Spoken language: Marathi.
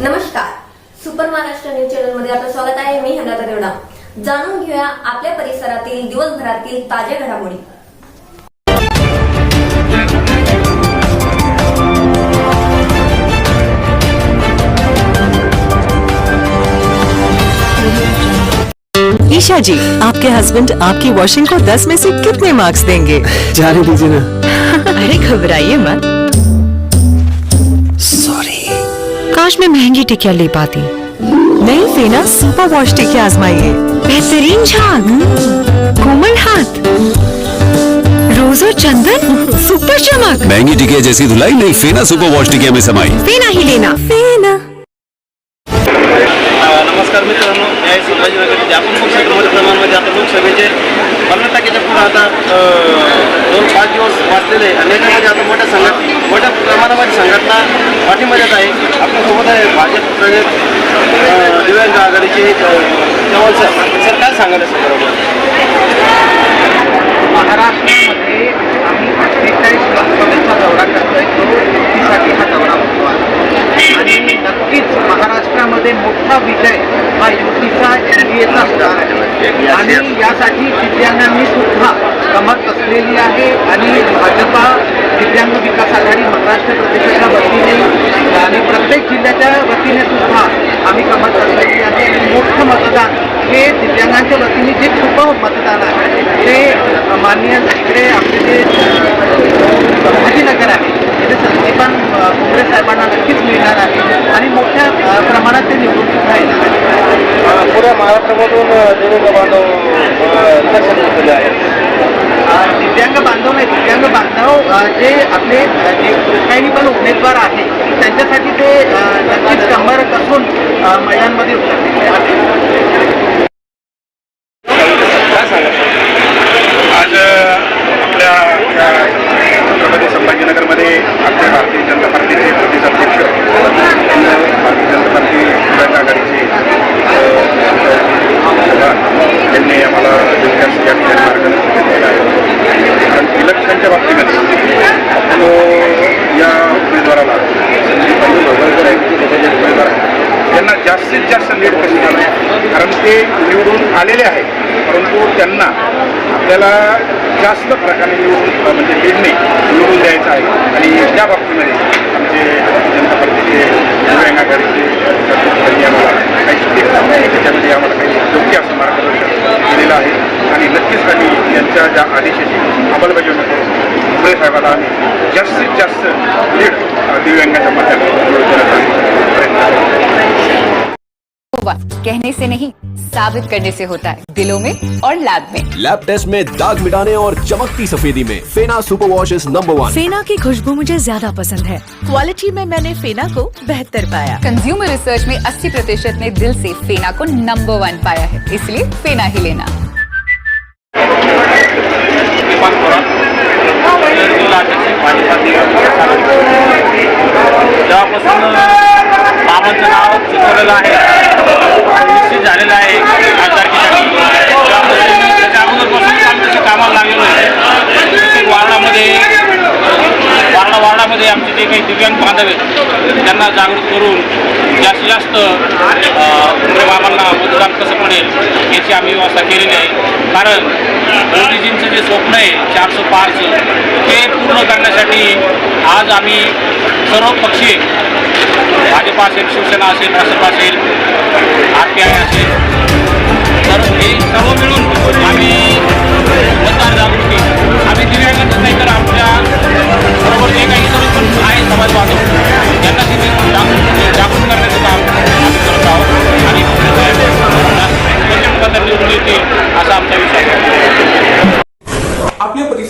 नमस्कार. सुपर महाराष्ट्र न्यूज़ चॅनल मध्ये आपलं स्वागत आहे. मी हेमलता देवडा जाणून घेऊया आपल्या परिसरातील दिवसभरातील ताज्या घडामोडी. ईशा जी आपके हस्बैंड आपकी वॉशिंग को 10 में से कितने मार्क्स देंगे? जाने दीजिए ना। अरे घबराइए मत। काश मैं महँगी टिकिया ले पाती। नहीं फेना सुपर वॉश टिकिया आजमाइए। बेहतरीन झाग। कोमल हाथ। रोज और चंदन सुपर चमक। महँगी टिकिया जैसी धुलाई नहीं फेना सुपर वॉश टिकिया में समाई। फेना ही लेना। फेना नमस्कार मित्रांनो न्याय संभाजीनगर आपण पक्षाच्या मोठ्या प्रमाणामध्ये आता लोकसभेचे असलेले अनेकांमध्ये आता मोठ्या संघट मोठ्या प्रमाणामध्ये संघटना पाठिंबाच्यात आहे. आपल्यासोबत आहे भाजप प्रदेश दिव्यांग आघाडीचे जवळ सर. सर काय सांगायला संदर्भात? महाराष्ट्रामध्ये आम्ही अठ्ठेचाळीस लोकसभेचा दौरा करतोय. तो युतीसाठी हा दौरा होतो आणि नक्कीच महाराष्ट्रामध्ये मोठा विजय हा युतीचा एन डी एचा होणार आणि यासाठी दिव्यांगांनी सुद्धा कमत असलेली आहे आणि भाजपा दिव्यांग विकास आघाडी महाराष्ट्र प्रदेशाच्या वतीने आणि प्रत्येक जिल्ह्याच्या वतीने सुद्धा आम्ही कमत असलेली आहे. आणि मोठं मतदान हे दिव्यांगांच्या वतीने जे खूप मतदान आहे ते माननीय इकडे आपले जे संभाजीनगर आहे तिथे संदीपान अ, साहेबांना नक्कीच मिळणार आहे आणि मोठ्या प्रमाणात ते निवडून सुद्धा येणार आहे पुऱ्या महाराष्ट्रामधून अ, दिव्यांग बांधव आहे अ, दिव्यांग बांधव नाही दिव्यांग बांधव अ, जे आपले अ, पण उमेदवार आहे त्यांच्यासाठी ते नक्कीच कंबर कसून अ, मैदानमध्ये आज आपल्या छत्रपती संभाजीनगरमध्ये आपल्या भारतीय जनता पार्टीचे प्रदेश अध्यक्ष भारतीय जनता पार्टी दिव्यांग आघाडीचे अ, यांनी आम्हाला या ठिकाणी मार्गदर्शन केलेलं आहे. इलेक्शनच्या बाबतीमध्ये या उमेदवाराला संदीप अण्णा भोगळकर आहेत ते उमेदवार आहेत. त्यांना जास्तीत जास्त लीड कशी आहे कारण ते निवडून आलेले आहेत. परंतु त्यांना आपल्याला जास्त प्रकारे निवडून म्हणजे लीडने निवडून द्यायचं आहे. आणि त्या बाबतीमध्ये आमचे ज्या आदेशाची अंमलबजावणी करून मुंबई साहेबाला आम्ही जास्तीत जास्त लीड दिव्यांगाच्या माध्यमातून कहने से नहीं साबित करने से होता है। दिलों में और लैब में। लैब टेस्ट में दाग मिटाने और चमकती सफेदी में। Fena super wash is number one Fena की खुशबू मुझे ज़्यादा पसंद है। क्वालिटी में मैंने फेना को बेहतर पाया। कंज्यूमर रिसर्च में 80 प्रतिशत ने दिल से फेना को नंबर वन पाया है। इसलिए फेना ही लेना। निर्मला अध्यक्ष भाजपा दिव्यांग जेव्हापासून बाबांचं नाव सुचवलेलं आहे निश्चित झालेलं आहे खासदारकीसाठी अगोदरपासून कामाला लागलेलो आहे प्रत्येक वार्डामध्ये वार्डा वार्डामध्ये आमचे जे काही दिव्यांग बांधव आहेत त्यांना जागृत करून जास्तीत जास्त उमरे बाबांना मतदान कसं पडेल याची आम्ही व्यवस्था केलेली आहे. कारण मोदीजींचं जे स्वप्न आहे चारशे पारचं ते पूर्ण करण्यासाठी आज आम्ही सर्व पक्षीय भाजपा असेल शिवसेना असेल भाजप असेल आर पी आय असेल तर हे सर्व मिळून आम्ही मतदार जागृती आम्ही दिव्यांगांचं नाही तर आमच्या बरोबर जे काही इतर पण आहे समाज बांधव यांना तिथे जागृत जागृत करण्याचं काम आम्ही करत आहोत. आणि प्रचंड निवडून येतील असा आमचा विश्वास आहे.